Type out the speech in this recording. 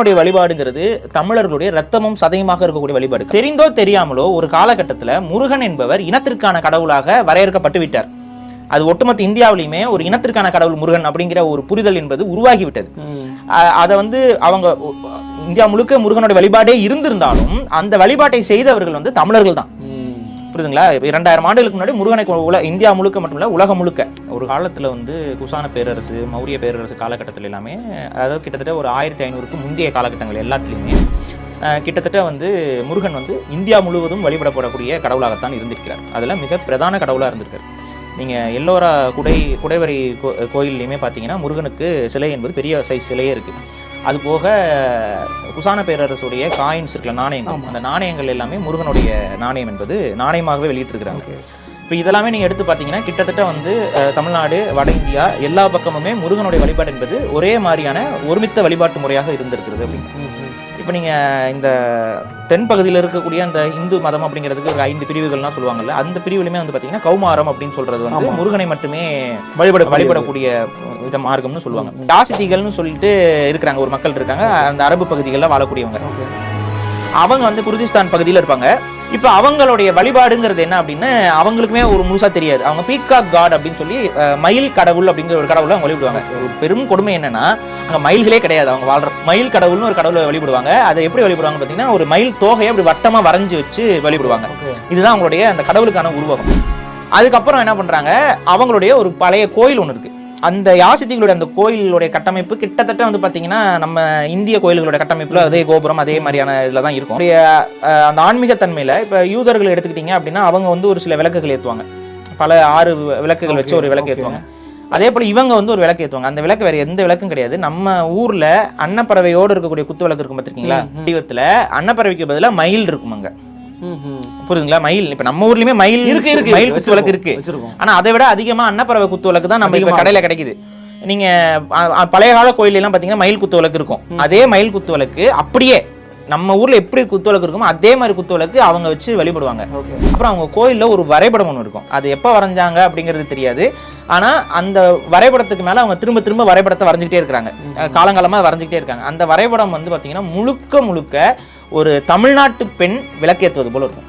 முருகனுடைய வழிபாடுங்கிறது தமிழர்களுடைய ரத்தமும் சதயமாக இருக்கக்கூடிய வழிபாடு. தெரிந்தோ தெரியாமலோ ஒரு காலகட்டத்தில் முருகன் என்பவர் இனத்திற்கான கடவுளாக வரையறுக்கப்பட்டு விட்டார். அது ஒட்டுமொத்த இந்தியாவிலையுமே ஒரு இனத்திற்கான கடவுள் முருகன் அப்படிங்கிற ஒரு புரிதல் என்பது உருவாகிவிட்டது. அதை வந்து அவங்க இந்தியா முழுக்க முருகனுடைய வழிபாடே இருந்திருந்தாலும் அந்த வழிபாட்டை செய்தவர்கள் வந்து தமிழர்கள் தான். புரியுதுங்களா? இரண்டாயிரம் ஆண்டுகளுக்கு முன்னாடி முருகனை உல இந்தியா முழுக்க மட்டும் இல்லை உலகம் முழுக்க. ஒரு காலத்தில் வந்து குசான பேரரசு மௌரிய பேரரசு காலகட்டத்தில் எல்லாமே அதாவது கிட்டத்தட்ட ஒரு ஆயிரத்தி ஐநூறுக்கு முந்தைய காலகட்டங்கள் எல்லாத்துலேயுமே கிட்டத்தட்ட வந்து முருகன் வந்து இந்தியா முழுவதும் வழிபடப்படக்கூடிய கடவுளாகத்தான் இருந்திருக்கிறார். அதில் மிக பிரதான கடவுளாக இருந்திருக்கார். நீங்கள் எல்லோரா குடை குடைவரை கோ- கோயில்லையுமே பார்த்தீங்கன்னா முருகனுக்கு சிலை என்பது பெரிய சைஸ் சிலையே இருக்குது அது போக குசான பேரரசுடைய காயின்ஸ் இருக்குல்ல நாணயங்கள். அந்த நாணயங்கள் எல்லாமே முருகனுடைய நாணயம் என்பது நாணயமாகவே வெளியிட்டிருக்கிறாங்க. இப்போ இதெல்லாமே நீங்கள் எடுத்து பார்த்தீங்கன்னா கிட்டத்தட்ட வந்து தமிழ்நாடு வட இந்தியா எல்லா பக்கமுமே முருகனுடைய வழிபாடு என்பது ஒரே மாதிரியான ஒருமித்த வழிபாட்டு முறையாக இருந்திருக்கிறது அப்படின்னு. இப்போ நீங்கள் இந்த தென் பகுதியில் இருக்கக்கூடிய அந்த இந்து மதம் அப்படிங்கிறதுக்கு ஒரு ஐந்து பிரிவுகள்லாம் சொல்லுவாங்கல்ல அந்த பிரிவுலையுமே வந்து பார்த்தீங்கன்னா கௌமாரம் அப்படின்னு சொல்றது வந்து. முருகனை மட்டுமே வழிபட வழிபடக்கூடிய வித மார்க்கம்னு சொல்லுவாங்க. யாசித்திகள்னு சொல்லிட்டு இருக்கிறாங்க ஒரு மக்கள் இருக்காங்க அந்த அரபு பகுதிகளில் வாழக்கூடியவங்க. அவங்க வந்து குர்திஸ்தான் பகுதியில் இருப்பாங்க. இப்போ அவங்களுடைய வழிபாடுங்கிறது என்ன அப்படின்னு அவங்களுக்குமே ஒரு முழுசா தெரியாது. அவங்க பீகாக் காட் அப்படின்னு சொல்லி மயில் கடவுள் அப்படிங்கிற ஒரு கடவுளை அவங்க வழிபடுவாங்க. ஒரு பெரும் கொடுமை என்னன்னா அங்க மயில்களே கிடையாது. அவங்க வாழ்ற மயில் கடவுள்னு ஒரு கடவுளை வழிபடுவாங்க. அதை எப்படி வழிபடுவாங்க பார்த்தீங்கன்னா ஒரு மயில் தோகையை அப்படி வட்டமா வரைஞ்சு வச்சு வழிபடுவாங்க. இதுதான் அவங்களுடைய அந்த கடவுளுக்கான உருவகம். அதுக்கப்புறம் என்ன பண்றாங்க அவங்களுடைய ஒரு பழைய கோயில் ஒன்று இருக்கு. அந்த யாசித்திகளுடைய அந்த கோயிலுடைய கட்டமைப்பு கிட்டத்தட்ட வந்து பாத்தீங்கன்னா நம்ம இந்திய கோயில்களோட கட்டமைப்புல அதே கோபுரம் அதே மாதிரியான இதுல தான் இருக்கும். அந்த ஆன்மீக தன்மையில இப்ப யூதர்கள் எடுத்துக்கிட்டீங்க அப்படின்னா அவங்க வந்து ஒரு சில விளக்குகள் ஏத்துவாங்க. பல ஆறு விளக்குகள் வச்சு ஒரு விளக்கு. ஏத்துவாங்க. அதே போல இவங்க வந்து ஒரு விளக்கு ஏத்துவாங்க. அந்த விளக்கு வேற எந்த விளக்கும் கிடையாது. நம்ம ஊர்ல அன்னப்பறவையோடு இருக்கக்கூடிய குத்து விளக்கு இருக்கும் பார்த்திருக்கீங்களா. வடிவத்துல அன்னப்பறவைக்கு பதிலா மயில் இருக்கும் அங்க. புரியுதுங்களா? மயில். இப்ப நம்ம ஊர்லயுமே மயில் இருக்கு இருக்கு மயில் குத்து விளக்கு இருக்கு. ஆனா அதை விட அதிகமா அன்னப்பறவை குத்து விளக்கு தான் நம்ம இப்ப கடையில கிடைக்குது. நீங்க பழைய கால கோயில் எல்லாம் பாத்தீங்கன்னா மயில் குத்து விளக்கு இருக்கும். அதே மயில் குத்து விளக்கு அப்படியே நம்ம ஊர்ல எப்படி குத்து விளக்கு இருக்குமோ அதே மாதிரி குத்து விளக்கு அவங்க வச்சு வழிபடுவாங்க. அப்புறம் அவங்க கோயில்ல ஒரு வரைபடம் ஒன்று இருக்கும். அது எப்போ வரைஞ்சாங்க அப்படிங்கிறது தெரியாது. ஆனா அந்த வரைபடத்துக்கு மேல அவங்க திரும்ப திரும்ப வரைபடத்தை வரைஞ்சிக்கிட்டே இருக்கிறாங்க. அஹ் காலங்காலமா வரைஞ்சிக்கிட்டே இருக்காங்க. அந்த வரைபடம் வந்து பாத்தீங்கன்னா முழுக்க முழுக்க ஒரு தமிழ்நாட்டு பெண் விளக்கேற்றுவது போல இருக்கும்.